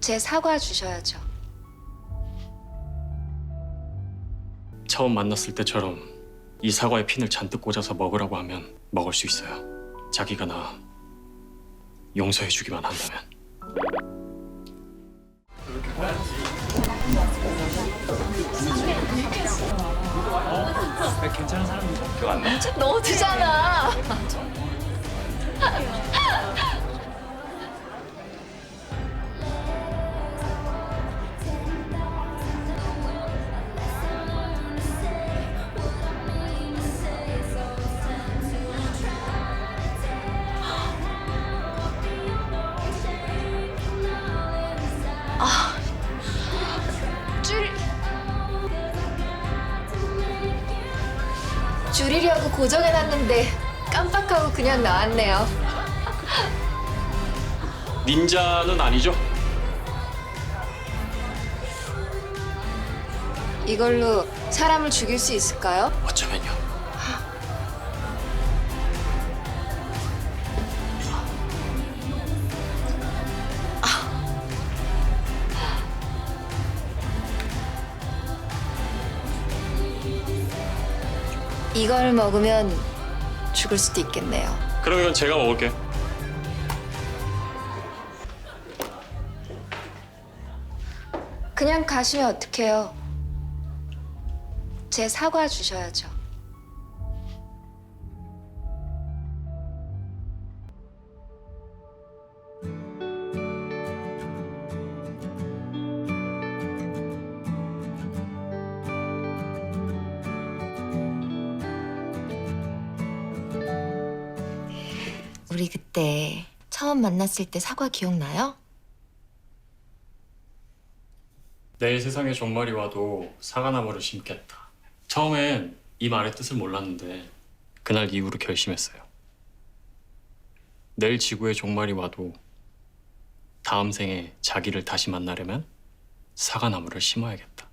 제 사과 주셔야죠. 처음 만났을 때처럼 이 사과에 핀을 잔뜩 꽂아서 먹으라고 하면 먹을 수 있어요. 자기가 나 용서해주기만 한다면. 너지잖아. 고 고정해놨는데 깜빡하고 그냥 나왔네요. 닌자는 아니죠? 이걸로 사람을 죽일 수 있을까요? 어쩌면요. 이걸 먹으면 죽을 수도 있겠네요. 그럼 이건 제가 먹을게요. 그냥 가시면 어떡해요? 제 사과 주셔야죠. 우리 그때 처음 만났을 때 사과 기억나요? 내일 세상에 종말이 와도 사과나무를 심겠다. 처음엔 이 말의 뜻을 몰랐는데 그날 이후로 결심했어요. 내일 지구에 종말이 와도 다음 생에 자기를 다시 만나려면 사과나무를 심어야겠다.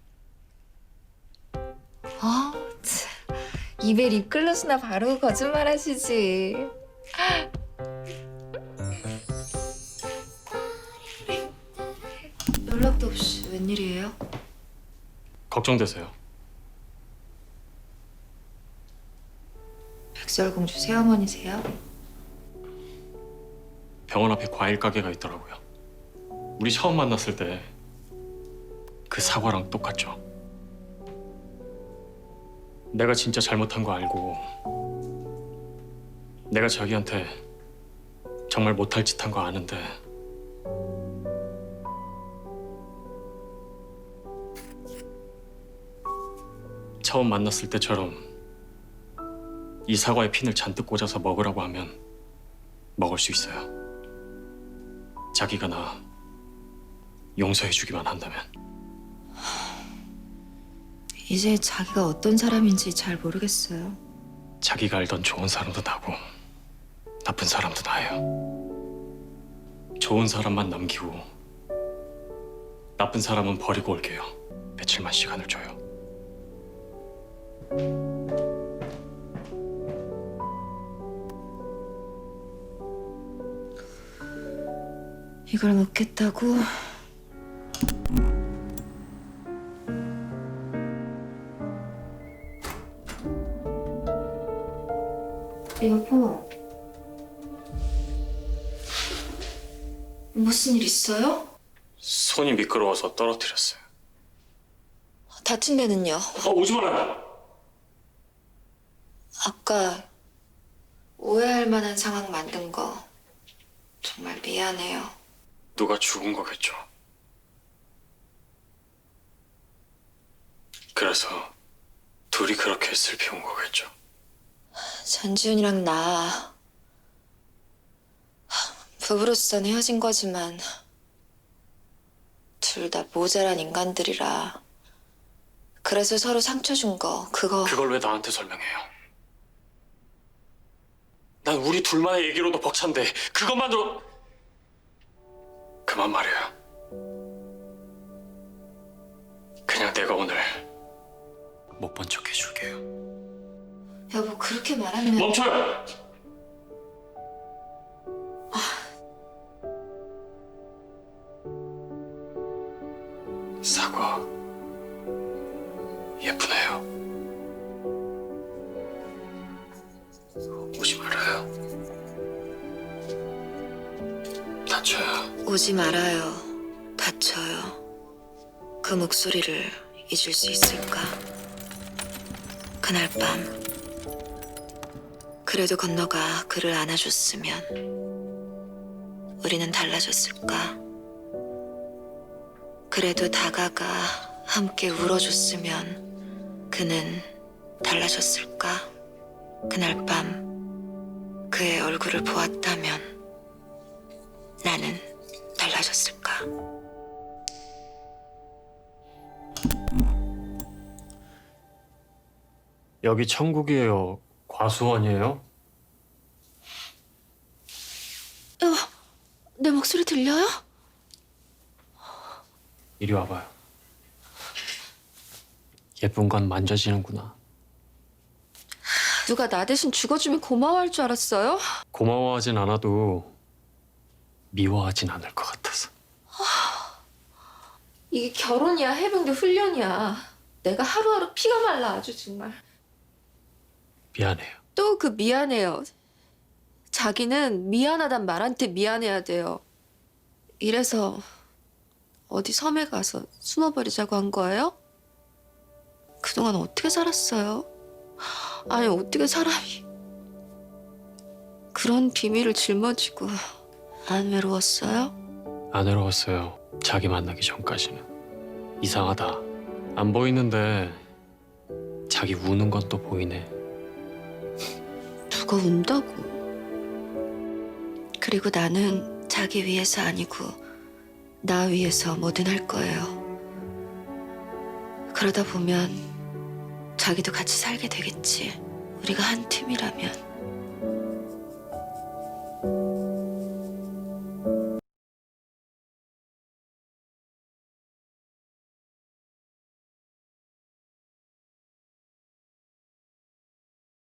아, 참. 입에 립글로스나 바르고 거짓말 하시지. 웬일이에요? 걱정되세요. 백설공주 새어머니세요? 병원 앞에 과일 가게가 있더라고요. 우리 처음 만났을 때 그 사과랑 똑같죠. 내가 진짜 잘못한 거 알고 내가 자기한테 정말 못할 짓 한 거 아는데 처음 만났을 때처럼 이 사과에 핀을 잔뜩 꽂아서 먹으라고 하면 먹을 수 있어요. 자기가 나 용서해주기만 한다면 이제 자기가 어떤 사람인지 잘 모르겠어요. 자기가 알던 좋은 사람도 나고 나쁜 사람도 나예요. 좋은 사람만 남기고 나쁜 사람은 버리고 올게요. 며칠만 시간을 줘요. 이걸 먹겠다고? 여보, 무슨 일 있어요? 손이 미끄러워서 떨어뜨렸어요. 다친 데는요? 어, 오지 마라. 아까 오해할 만한 상황 만든 거 정말 미안해요. 누가 죽은 거겠죠. 그래서 둘이 그렇게 슬피 온 거겠죠. 전지훈이랑 나 부부로선 헤어진 거지만 둘 다 모자란 인간들이라 그래서 서로 상처 준 거 그거 그걸 왜 나한테 설명해요? 난 우리 둘만의 얘기로도 벅찬데 그것만으로 그만 말해요. 그냥 내가 오늘 못 본 척 해줄게요. 여보 그렇게 말하면 멈춰요! 사과 예쁘네요. 오지 말아요. 다쳐요. 그 목소리를 잊을 수 있을까? 그날 밤. 그래도 건너가 그를 안아줬으면 우리는 달라졌을까? 그래도 다가가 함께 울어줬으면 그는 달라졌을까? 그날 밤 그의 얼굴을 보았다면 나는 달라졌을까? 여기 천국이에요. 과수원이에요? 내 목소리 들려요? 이리 와봐요. 예쁜 건 만져지는구나. 누가 나 대신 죽어주면 고마워할 줄 알았어요? 고마워하진 않아도 미워하진 않을 것 같아서. 이게 결혼이야 해병대 훈련이야. 내가 하루하루 피가 말라 아주 정말. 미안해요. 또 그 미안해요. 자기는 미안하단 말한테 미안해야 돼요. 이래서 어디 섬에 가서 숨어버리자고 한 거예요? 그동안 어떻게 살았어요? 아니 어떻게 사람이 그런 비밀을 짊어지고 안 외로웠어요? 안 외로웠어요. 자기 만나기 전까지는. 이상하다. 안 보이는데 자기 우는 건 또 보이네. 누가 운다고? 그리고 나는 자기 위해서 아니고 나 위해서 뭐든 할 거예요. 그러다 보면 자기도 같이 살게 되겠지. 우리가 한 팀이라면.